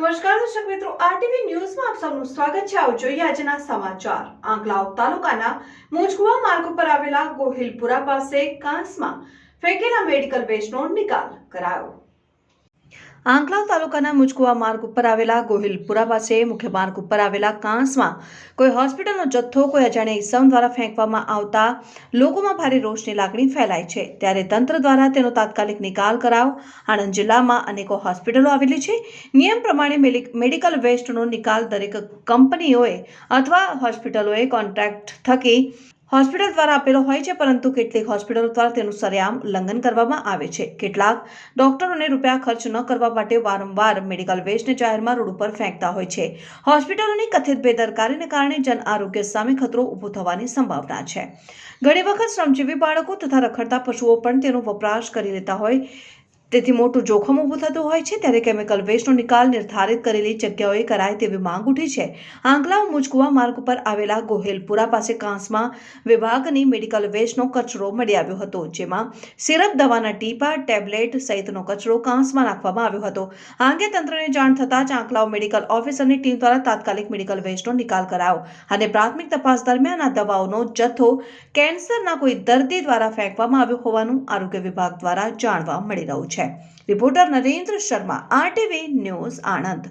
નમસ્કાર દર્શક મિત્રો, આરટીવી ન્યૂઝમાં આપ સૌનું સ્વાગત છે. આવો જોઈએ આજના સમાચાર. આંકલાવ તાલુકાના મુજકુવા માર્ગ ઉપર આવેલા ગોહિલપુરા પાસે કાંસમાં ફેંકેલા મેડિકલ વેસ્ટનો નિકાલ કરાયો. આંકલાવ તાલુકાના મુજકુવા માર્ગ ઉપર આવેલા ગોહિલપુરા પાસે મુખ્ય માર્ગ ઉપર આવેલા કાંસમાં કોઈ હોસ્પિટલનો જથ્થો, કોઈ અજાણ્યા ઈસમ દ્વારા ફેંકવામાં આવતા લોકોમાં ભારે રોષની લાગણી ફેલાય છે. ત્યારે તંત્ર દ્વારા તેનો તાત્કાલિક નિકાલ કરાવ. આણંદ જિલ્લામાં અનેકો હોસ્પિટલો આવેલી છે. નિયમ પ્રમાણે મેડિકલ વેસ્ટનો નિકાલ દરેક કંપનીઓએ અથવા હોસ્પિટલોએ કોન્ટ્રાક્ટ થકી હોસ્પિટલ દ્વારા આપેલો હોય છે, પરંતુ કેટલીક હોસ્પિટલો દ્વારા તેનું સરેઆમ ઉલ્લંઘન કરવામાં આવે છે. કેટલાક ડોક્ટરોને રૂપિયા ખર્ચ ન કરવા માટે વારંવાર મેડિકલ વેસ્ટને જાહેરમાં રોડ ઉપર ફેંકતા હોય છે. હોસ્પિટલોની કથિત બેદરકારીને કારણે જન આરોગ્ય સામે ખતરો ઊભો થવાની સંભાવના છે. ઘણી વખત શ્રમજીવી બાળકો તથા રખડતા પશુઓ પણ તેનો વપરાશ કરી લેતા હોય તેથી મોટું જોખમ ઊભું થતું હોય છે ત્યારે કેમિકલ વેસ્ટનો નિકાલ નિર્ધારિત કરેલી જગ્યાઓએ કરાય તેવી માંગ ઉઠી છે. આંકલાવ મુજકુવા માર્ગ પર આવેલા ગોહેલપુરા પાસે કાંસમાં વિભાગની મેડિકલ વેસ્ટનો કચરો મળી આવ્યો હતો, જેમાં સિરપ, દવાના ટીપા, ટેબ્લેટ સહિતનો કચરો કાંસમાં નાખવામાં આવ્યો હતો. આ અંગે તંત્રને જાણ થતાં જ આંકલાવ મેડિકલ ઓફિસરની ટીમ દ્વારા તાત્કાલિક મેડિકલ વેસ્ટનો નિકાલ કરાયો અને પ્રાથમિક તપાસ દરમિયાન આ દવાઓનો જથ્થો કેન્સરના કોઈ દર્દી દ્વારા ફેંકવામાં આવ્યો હોવાનું આરોગ્ય વિભાગ દ્વારા જાણવા મળી રહ્યું છે. Reporter Narendra Sharma RTV news Anand.